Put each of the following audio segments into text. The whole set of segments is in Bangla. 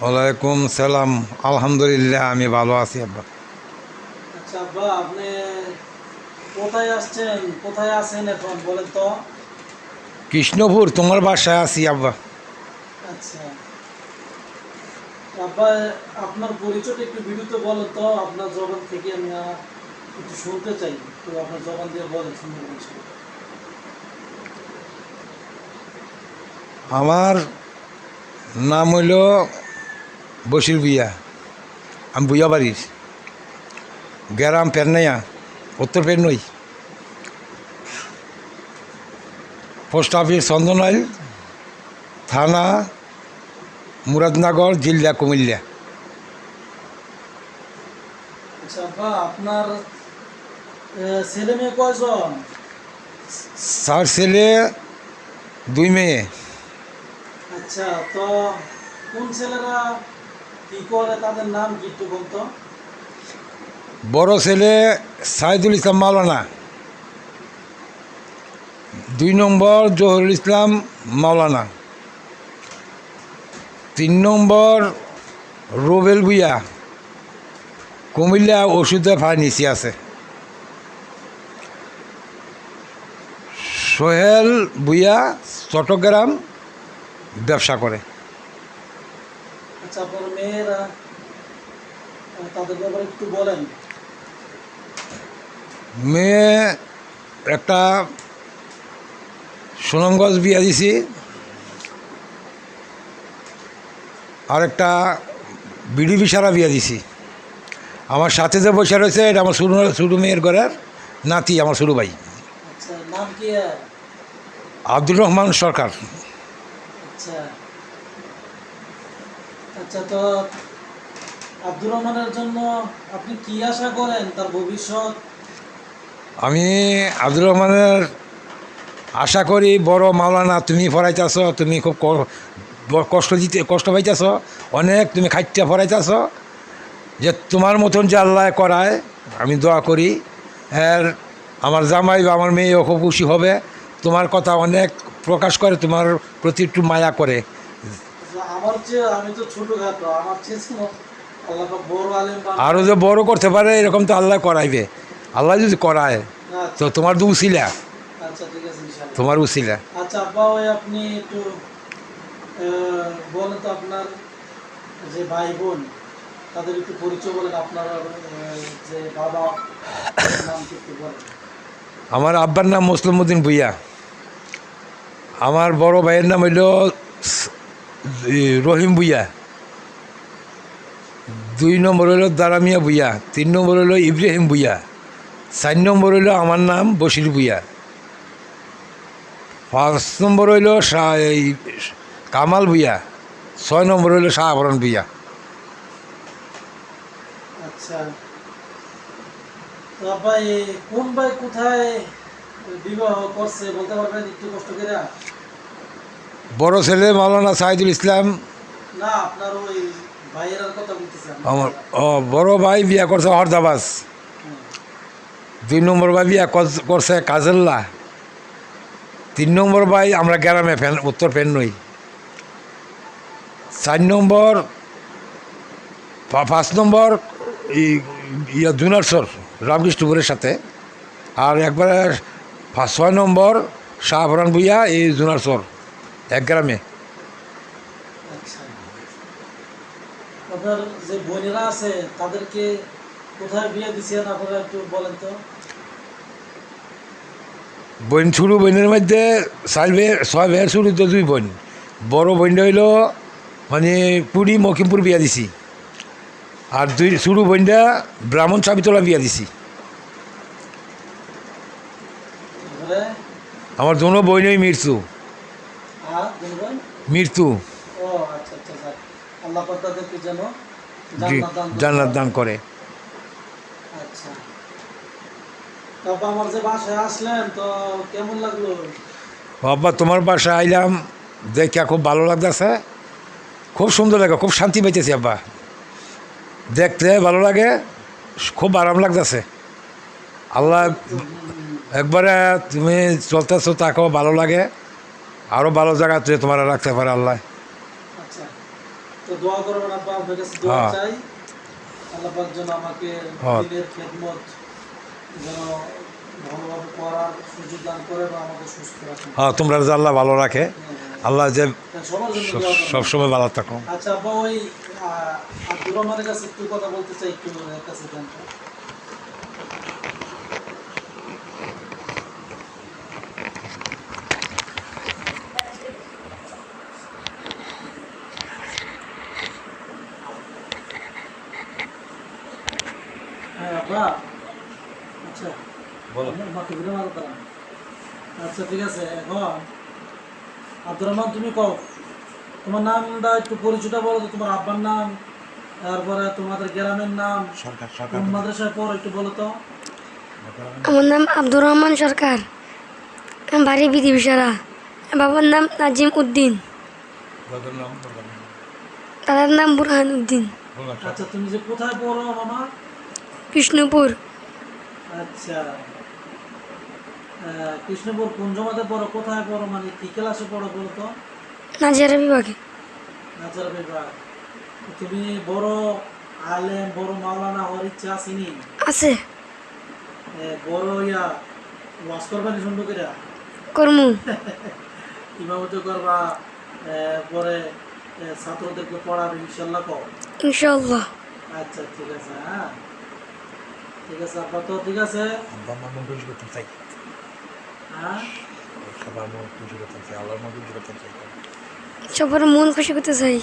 ওয়ালাইকুম সালাম। আলহামদুলিল্লাহ আমি ভালো আছি আব্বা। আচ্ছা আব্বা আপনি কোথায় আসছেন? কোথায় আছেন এখন বলেন তো? কৃষ্ণপুর তোমার বাসায় আছি আব্বা। আচ্ছা। আব্বা আপনার পরিচয়টা একটু ভিডিওতে বলেন তো। আপনার জবান থেকে আমি একটু শুনতে চাই। তো আপনার জবান দিয়ে বলেন সুন্দর আমার নাম হইল বসির বিয়া আমি বুয়া বাড়ির। গ্রাম পেরনাইয়া উত্তর পেরনই। পোস্ট অফিস চন্দনাইল থানা মুরাদনগর জিল্লা কুমিল্লা। আচ্ছা আপনার ছেলে মেয়ে কয়জন? চার ছেলে দুই মেয়ে। আচ্ছা তো কোন ছেলেরা কি করে? তাদের নাম কি একটু বলতো? বড় ছেলে সাইদুল ইসলাম মাওলানা। দুই নম্বর জহুরুল ইসলাম মাওলানা। তিন নম্বর রোবেল ভুইয়া। কুমিল্লা ওষুধের ফার্মেসি আছে। সোহেল ভুইয়া, চট্টগ্রাম। ব্যবসা করে। আচ্ছা আপনার মেয়েরা তাদের ব্যাপারে একটু বলেন। মেয়ে একটা সুনামগঞ্জ বিয়া দিছি আর একটা বিডি সারা বিয়া দিছি। আমার সাথে যে বসে রয়েছে এটা আমার শুরু ছোটো মেয়ের ঘরের নাতি আমার ছোটো ভাই। আচ্ছা? আব্দুর রহমান সরকার। আচ্ছা। আচ্ছা তো আব্দুর রহমানের জন্য আপনি কি আশা করেন তার ভবিষ্যৎ? আমি আব্দুর রহমানের আশা করি, বড় মাওলানা তুমি পড়াইতেছ তুমি খুব কষ্ট দিতে, কষ্ট পাইতেছ, অনেক তুমি খাইতে পড়াইতেছ যে তোমার মতন যে আল্লাহ করায়, আমি দোয়া করি। এর, আমার জামাই বা আমার মেয়েও খুব খুশি হবে। তোমার কথা অনেক প্রকাশ করে তোমার প্রতি একটু মায়া করে। আমার চেয়ে আমি তো ছোটখাটো আমার চেয়ে ছিল আল্লাহ পাক বড় আলেম বানায়। আরও যে বড় করতে পারে এরকম তো আল্লাহ করাইবে। আল্লাহ যদি করায় আচ্ছা। তো তোমার তো উচিলা আচ্ছা তোমার উচিলা আচ্ছা আব্বা ওই আপনি একটু বলেন তো আপনার যে ভাই বোন তাদের একটু পরিচয় বলেন আপনার যে বাবা নাম কি একটু বলেন। আমার আব্বার নাম মুসলিমউদ্দিন ভুইয়া। আমার বড় ভাইয়ের নাম হইল রহিম ভুইয়া। দুই নম্বর হইল দারামিয়া ভুইয়া, তিন নম্বর হইল ইব্রাহিম ভুইয়া, চার নম্বর হইল আমার নাম বশির ভুইয়া। পাঁচ নম্বর হইল কামাল ভুইয়া, ছয় নম্বর হইল শাহবরণ ভুইয়া। আচ্ছা। কোন ভাই কোথায়? বিবাহ করছে বলতে পারবেন একটু কষ্ট করে? বড় ছেলে মাওলানা সাইদুল ইসলাম। না আপনার ওই ভাইয়ের কথা বলতেছেন আমার ও বড় ভাই বিয়া করছে হরদাবাস দুই নম্বর ভাই বিয়া করছে কাজল্লা। তিন নম্বর ভাই আমরা গ্রামে ফেন উত্তর ফেন নই চার নম্বর পাঁচ নম্বর ইয়া জুনারসর রামকৃষ্ণপুরের সাথে। আর একবারে পাঁচ- ছয় নম্বর শাহভরান ভুইয়া এই জুনারসর এক গ্রামে আপনার যে বোনেরা আছে তাদেরকে কোথায় বিয়ে দিচ্ছেন আপনারা একটু বলেন তো? বোন ছোটো বোনের মধ্যে চার ছয় ভাইয়ের ছোটো তো দুই বোন বড় বোনটা হইল মানে পুরী মকিমপুর বিয়া দিছি। আর দুই ছোটো বোনটা ব্রাহ্মণ চাবিতলা বিয়া দিছি তারপরে আমার দোনো বইনই মৃত্যু। আর কোন বোন মৃত্যু। আচ্ছা আচ্ছা জি, জান্নাত দান করে। আচ্ছা। আমার যে বাসায় আসলেন তো কেমন লাগল? বাবা তোমার বাসায় আইলাম দেখে খুব ভালো লাগতেছে। খুব সুন্দর লাগে খুব শান্তি পাইতেছি আব্বা। দেখতে ভালো লাগে খুব আরাম লাগতেছে। আল্লাহ একবারে তুমি চলতেছো তাকেও ভালো লাগে। আরও ভালো জায়গা জায়গাতে তোমার রাখতে পারে আল্লাহ। দোয়া হ্যাঁ। আল্লাহ হ্যাঁ। হ্যাঁ তোমরা যে আল্লাহ ভালো রাখে আল্লাহ যে হ্যাঁ, সব- দোয়া সবসময় ভালো থাকো। আচ্ছা ওই কাছে কথা বলতে চাই একটু কাছে আব্বা আচ্ছা বলো। মাকে মারো তারা। আচ্ছা ঠিক আছে এখন আব্দুর রহমান তুমি কও। তোমার নামটা একটু পরিচয়টা বলো তো তোমার আব্বার নাম তারপরে তোমাদের গ্রামের নাম সরকার মাদ্রাসায় পড়ো একটু বলো তো। আমার নাম আব্দুর রহমান সরকার বাড়ি বিধিবিসারা বাবার নাম নাজিম উদ্দিন। দাদার নাম বুরহান উদ্দিন। আচ্ছা তুমি যে কোথায় পড়ো মামা? বিষ্ণুপুর আচ্ছা। কৃষ্ণপুর কোন জমাতে পড়ো? কোথায় পড়ো? মানে কি ক্লাসে পড়ো বলো তো নাজিরা বিভাগে। নাজার বিভাগ। তুমি বড় আলেম বড় মাওলানা হওয়ার ইচ্ছা আসেনি? আছে। বড় ইয়া করবানি করে? কর্মু। ইমামতি করবা পরে ছাত্রদেরকে পড়াবে ইনশাল্লাহ কও। ইনশাল্লাহ। আচ্ছা ঠিক আছে হ্যাঁ। ঠিক আছে আপা তো ঠিক আছে হ্যাঁ সবার মন খুশি করতে চাই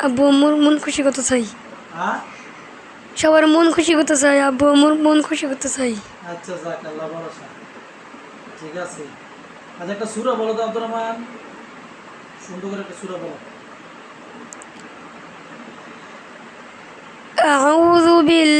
আব্বু আম্মুর মন খুশি করতে চাই হ্যাঁ সবার মন খুশি করতে চাই আব্বু আম্মুর মন খুশি করতে চাই আচ্ছা যাক আল্লাহ ভরসা ঠিক আছে আচ্ছা একটা সুরা বলো তো আব্দুর রহমান সুন্দর করে একটা সুরা বলো أعوذ بالله من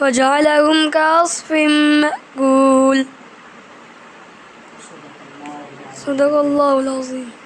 وجعلهم كعصف مأكول. صدق الله العظيم.